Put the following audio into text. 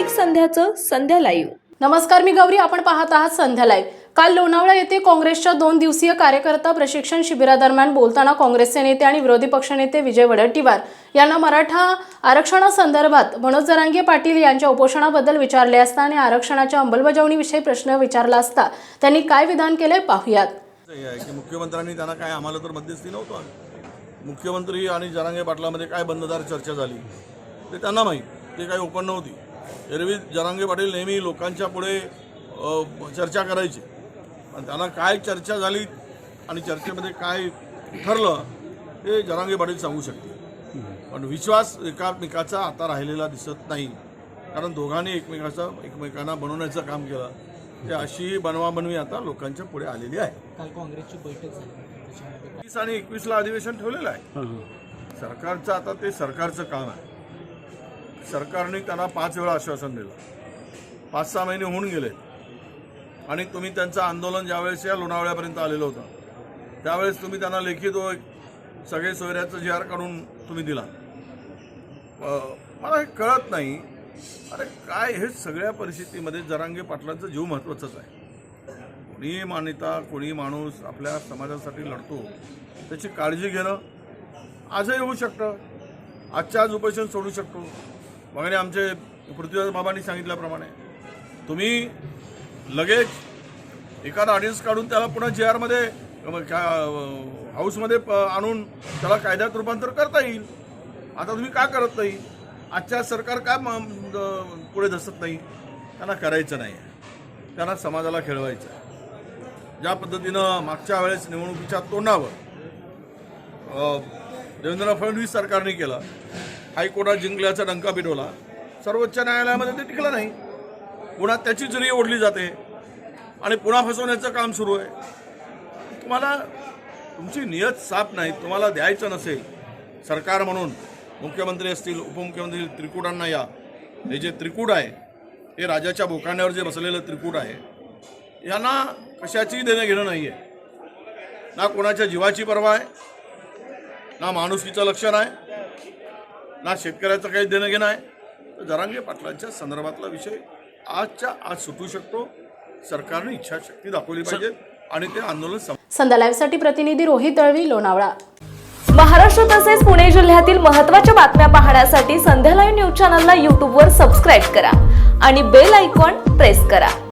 दैनिक संध्याचं संध्या live. नमस्कार मी गौरी. आपण पाहत आहात संध्या लाईव्ह. काल लोणावळा येथे काँग्रेसच्या दोन दिवसीय कार्यकर्ता प्रशिक्षण शिबिरादरम्यान बोलताना काँग्रेसचे नेते आणि विरोधी पक्षनेते विजय वडट्टीवार यांना मराठा आरक्षणासंदर्भात मनोज जरांगे पाटील यांच्या उपोषणाबद्दल विचारले असता आणि आरक्षणाच्या अंमलबजावणीविषयी प्रश्न विचारला असता त्यांनी काय विधान केले पाहुयात. आहे की मुख्यमंत्र्यांनी त्यांना काय आम्हाला तर मध्यस्थी नव्हतं मुख्यमंत्री आणि जरांगे पाटलामध्ये काय बंददार चर्चा झाली ते त्यांना माहीत. ते काही ओपन नव्हती. एरवी जरांगे पाटील नेहमी लोकांच्या पुढे चर्चा करायचे. पण त्यांना काय चर्चा झाली आणि चर्चेमध्ये काय ठरलं हे जरांगे पाटील सांगू शकते पण विश्वास एकामेकाचा आता राहिलेला दिसत नाही. कारण दोघांनी एकमेकाचा एकमेकांना बनवण्याचं काम केलं. ते अशी बनवाबनवी आता लोकांच्या पुढे आलेली आहे. काल काँग्रेसची बैठक झाली. वीस आणि एकवीसला अधिवेशन ठेवलेलं आहे. सरकारचं आता ते सरकारचं काम आहे. सरकारने त्यांना पाच वेळा आश्वासन दिलं. पाच सहा महिने होऊन गेले आणि तुम्ही त्यांचं आंदोलन ज्यावेळेस या लोणावळ्यापर्यंत आलेलं होतं त्यावेळेस तुम्ही त्यांना लेखी तो एक सगळे सोयऱ्याचं जी आर काढून तुम्ही दिला. मला हे कळत नाही अरे काय हे सगळ्या परिस्थितीमध्ये जरांगे पाटलांचा जीव महत्त्वाचाच आहे. कोणी मान्यता कोणी माणूस आपल्या समाजासाठी लढतो त्याची काळजी घेणं आजही होऊ शकतं. आजच्या आज उपोषण सोडू शकतो. मागणे आमचे पृथ्वीराज बाबांनी सांगितल्याप्रमाणे तुम्ही लगेच एखादा ऑडियन्स काढून त्याला पुन्हा जे आरमध्ये हाऊसमध्ये प- आणून त्याला कायद्यात रूपांतर करता येईल. आता तुम्ही का करत नाही? आजच्या सरकार का पुढे धसत नाही? त्यांना करायचं नाही. त्यांना समाजाला खेळवायचं आहे. ज्या पद्धतीनं मागच्या वेळेस निवडणुकीच्या तोंडावर देवेंद्र फडणवीस सरकारने केलं हायकोर्टात जिंकल्याचा डंका पिटवला. सर्वोच्च न्यायालयामध्ये ते टिकलं नाही. पुन्हा त्याची जरी ओढली जाते. आणि पुन्हा फसवण्याचं काम सुरू आहे. तुम्हाला तुमची नियत साफ नाही तुम्हाला द्यायचं नसेल. सरकार म्हणून मुख्यमंत्री असतील उपमुख्यमंत्री त्रिकुटांना या. हे जे त्रिकूट आहे हे राजाच्या बोकांड्यावर जे बसलेलं त्रिकूट आहे यांना कशाचीही देणं घेणं नाही आहे ना कोणाच्या जीवाची पर्वा आहे ना माणुसकीचं लक्षण आहे ना शेतकऱ्याचं काही देणं घेणं आहे. तर जरांगे पाटलांच्या संदर्भातला विषय आजच्या आज सुटू शकतो. सरकारने इच्छाशक्ती दाखवली पाहिजे आणि ते आंदोलन सं प्रतिनिधी रोहित दळवी लोणावळा. महाराष्ट्र तसेच पुणे जिल्ह्यातील महत्त्वाच्या बातम्या पाहण्यासाठी संध्या लाईव्ह न्यूज चॅनलला यूट्यूबवर सबस्क्राईब करा आणि बेल आयकॉन प्रेस करा.